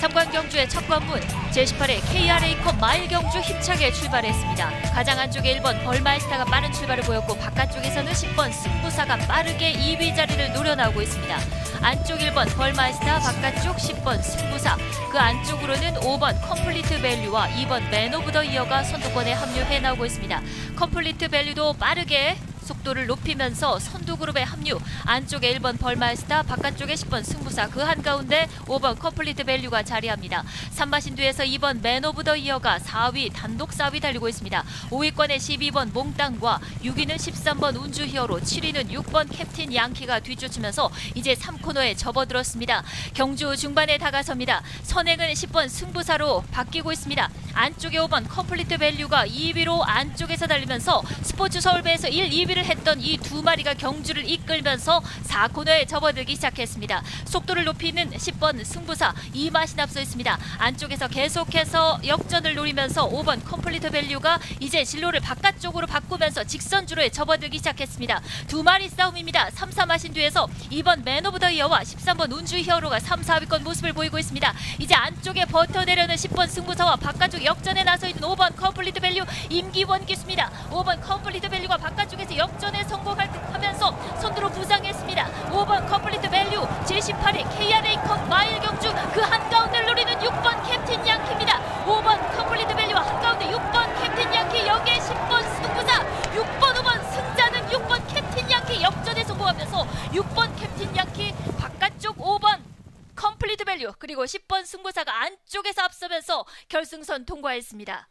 삼관 경주의 첫 관문 제18회 KRA컵 마일 경주 힘차게 출발했습니다. 가장 안쪽에 1번 벌마이스타가 빠른 출발을 보였고 바깥쪽에서는 10번 승부사가 빠르게 2위 자리를 노려나오고 있습니다. 안쪽 1번 벌마이스타, 바깥쪽 10번 승부사, 그 안쪽으로는 5번 컴플리트 밸류와 2번 맨 오브 더 이어가 선두권에 합류해 나오고 있습니다. 컴플리트 밸류도 빠르게 속도를 높이면서 선두 그룹에 합류. 안쪽에 1번 벌마이스타, 바깥쪽에 10번 승부사, 그 한가운데 5번 컴플리트 밸류가 자리합니다. 3마신 뒤에서 2번 맨 오브 더 이어가 4위 단독 4위 달리고 있습니다. 5위권에 12번 몽땅과 6위는 13번 운주 히어로, 7위는 6번 캡틴 양키가 뒤쫓으면서 이제 3코너에 접어들었습니다. 경주 중반에 다가섭니다. 선행은 10번 승부사로 바뀌고 있습니다. 안쪽에 5번 컴플리트 밸류가 2위로 안쪽에서 달리면서 스포츠 서울배에서 1, 2위를 했던 이 두 마리가 경주를 이끌면서 4코너에 접어들기 시작했습니다. 속도를 높이는 10번 승부사 이맛이 앞서 있습니다. 안쪽에서 계속해서 역전을 노리면서 5번 컴플리트 밸류가 이제 진로를 바깥쪽으로 바꾸면서 직선주로에 접어들기 시작했습니다. 두 마리 싸움입니다. 3, 4마신 뒤에서 2번 맨 오브 더 이어와 13번 운주 히어로가 3, 4위권 모습을 보이고 있습니다. 이제 안쪽에 버텨내려는 10번 승부사와 바깥쪽 역전에 나서 있는 5번 컴플리트 밸류 임기원 기수입니다. 5번 컴플리트 밸류가 바깥쪽에서 역전에 성공할 듯 하면서 선두로 부상했습니다. 5번 컴플리트 밸류 제18회 KRA컵 마일 경주 그 한가운데를 노리는 6번 캡틴 양키입니다. 5번 컴플리트 밸류와 한가운데 6번 캡틴 양키 여기에 10번 승부사 6번 5번 승자는 6번 캡틴 양키 역전에 성공하면서 6번 캡틴 양키 바깥쪽 5번 컴플리트 밸류 그리고 10번 승부사가 안쪽에서 앞서면서 결승선 통과했습니다.